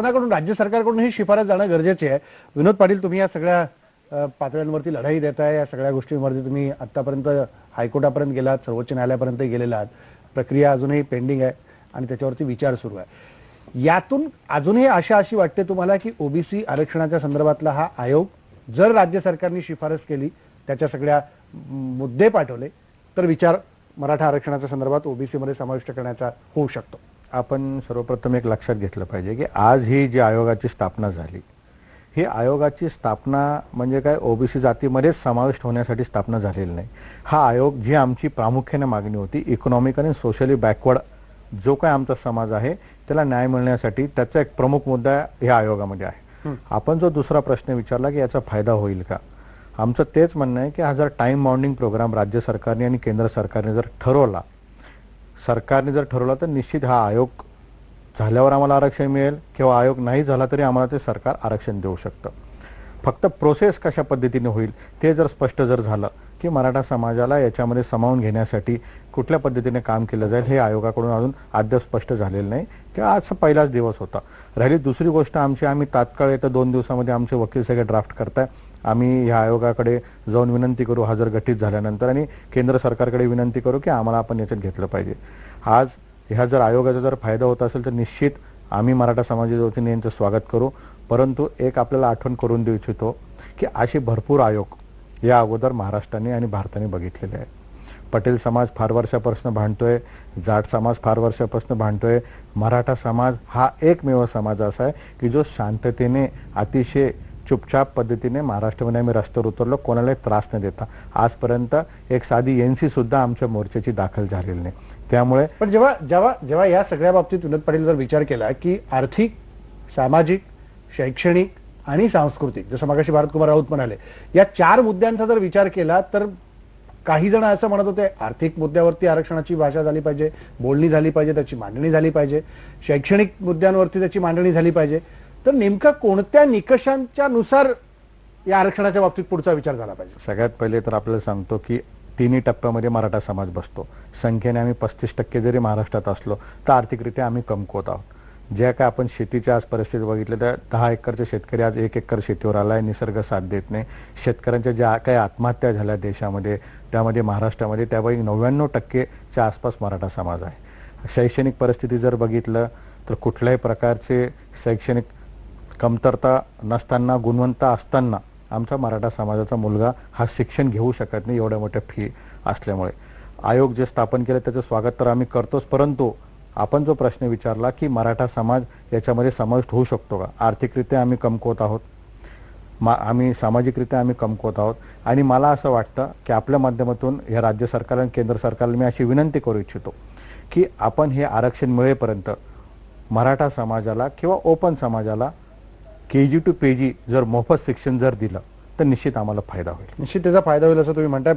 शासनाकडून राज्य सरकारकडून ही शिफारस जाणं गरजेचे आहे. विनोद पाटील तुम्ही या सगळ्या पातळ्यांवरती लढाई देताय. या सगळ्या गोष्टींवरती तुम्ही आतापर्यंत हायकोर्टापर्यंत गेलात सर्वोच्च न्यायालयापर्यंत गेलेला आहात प्रक्रिया अजूनही पेंडिंग आहे आणि त्याच्यावरती विचार सुरू आहे. यातून अजूनही आशा अशी वाटते तुम्हाला की ओबीसी आरक्षणाच्या संदर्भातला हा आयोग जर राज्य सरकारने शिफारस केली त्याच्या सगळ्या मुद्दे पाठवले तर विचार मराठा आरक्षणाच्या संदर्भात ओबीसी मध्ये समाविष्ट करण्याचा होऊ शकतो. आपण सर्वप्रथम एक लक्षात घेतलं पाहिजे की आज ही जी आयोगाची स्थापना झाली ही आयोगाची स्थापना म्हणजे काय? ओबीसी जातीमध्येच समाविष्ट होण्यासाठी स्थापना झालेली नाही. हा आयोग जी आमची प्रामुख्याने मागणी होती इकॉनॉमिक आणि सोशली बॅकवर्ड जो काय आमचा समाज आहे त्याला न्याय मिळण्यासाठी त्याचा एक प्रमुख मुद्दा या आयोगामध्ये आहे. आपण जो दुसरा प्रश्न विचारला की याचा फायदा होईल का? आमचं तेच म्हणणं आहे की हा जर टाइम बाउंडिंग प्रोग्राम राज्य सरकारने आणि केंद्र सरकारने जर ठरवला सरकारने जर ठरवलं तर निश्चित हा आयोग झाल्यावर आम्हाला आरक्षण मिळेल किंवा आयोग नाही झाला तरी आम्हाला ते सरकार आरक्षण देऊ शकतं. फक्त प्रोसेस कशा पद्धतीने होईल ते जर स्पष्ट जर झालं की मराठा समाजाला याच्यामध्ये सामावून घेण्यासाठी कुठल्या पद्धतीने काम केलं जाईल हे आयोगाकडून अजून अद्याप स्पष्ट झालेलं नाही. किंवा आज पहिलाच दिवस होता. राहिली दुसरी गोष्ट आमची आम्ही तात्काळ येत्या दोन दिवसामध्ये आमचे वकील सगळे ड्राफ्ट करताय. आम्ही ह्या आयोगाकडे जाऊन विनंती करू हजर गठीत झाल्यानंतर आणि केंद्र सरकारकडे विनंती करू की आम्हाला आपण याच्यात घेतलं पाहिजे. आज ह्या जर आयोगाचा जर फायदा होत असेल तर निश्चित आम्ही मराठा समाजाच्या वतीने यांचं स्वागत करू. परंतु एक आपल्याला आठवण करून देऊ इच्छितो की असे भरपूर आयोग या अगोदर महाराष्ट्राने आणि भारताने बघितलेले आहेत. पटेल समाज फार वर्षापासून भांडतोय जाट समाज फार वर्षापासून भांडतोय मराठा समाज हा एकमेव समाज असा आहे की जो शांततेने अतिशय चुपचाप पद्धतीने महाराष्ट्रामध्ये आम्ही रस्त्यावर उतरलो कोणालाही त्रास न देता. आजपर्यंत एक साधी एनसी सुद्धा आमच्या मोर्चाची दाखल झालेली नाही. त्यामुळे पण जेव्हा जेव्हा जेव्हा या सगळ्या बाबतीत विनोद पाटील जर विचार केला की आर्थिक सामाजिक शैक्षणिक आणि सांस्कृतिक जसं मागाशी भारतकुमार राऊत म्हणाले या चार मुद्द्यांचा जर विचार केला तर काही जण असं म्हणत होते आर्थिक मुद्द्यावरती आरक्षणाची भाषा झाली पाहिजे बोलणी झाली पाहिजे त्याची मांडणी झाली पाहिजे शैक्षणिक मुद्द्यांवरती त्याची मांडणी झाली पाहिजे. तर नेमका कोणत्या निकषांच्या नुसार या आरक्षणाच्या बाबतीत पुढचा विचार झाला पाहिजे? सगळ्यात पहिले तर आपल्याला सांगतो की तिन्ही टप्प्यामध्ये मराठा समाज बसतो. संख्येने आम्ही पस्तीस टक्के जरी महाराष्ट्रात असलो तर आर्थिकरित्या आम्ही कमकुवत आहोत. ज्या काय आपण शेतीच्या आज परिस्थिती बघितल्या तर दहा एकरचे शेतकरी आज एक एकर शेतीवर आलाय निसर्ग साथ देत नाही. शेतकऱ्यांच्या ज्या काही आत्महत्या झाल्या देशामध्ये त्यामध्ये महाराष्ट्रामध्ये त्यापैकी नव्याण्णव टक्केच्या आसपास मराठा समाज आहे. शैक्षणिक परिस्थिती जर बघितलं तर कुठल्याही प्रकारचे शैक्षणिक कमतरता नसताना गुणवंत असताना आमचा मराठा समाजाचा मुलगा हा शिक्षण घेऊ शकत नाही एवढ्या मोठ्या फी असल्यामुळे. आयोग जे स्थापन केलं त्याचं स्वागत तर आम्ही करतोच परंतु आपण जो प्रश्न विचारला की मराठा समाज याच्यामध्ये समाविष्ट होऊ शकतो का? आर्थिकरित्या आम्ही कमकुवत आहोत. मा आम्ही सामाजिकरित्या आम्ही कमकुवत आहोत. आणि मला असं वाटतं की आपल्या माध्यमातून या राज्य सरकार आणि केंद्र सरकारला मी अशी विनंती करू इच्छितो की आपण हे आरक्षण मिळेपर्यंत मराठा समाजाला किंवा ओपन समाजाला के जी टू पे जी जर मोफत शिक्षण जर दिलं तर निश्चित आम्हाला फायदा होईल. निश्चित त्याचा फायदा होईल असं तुम्ही म्हणताय.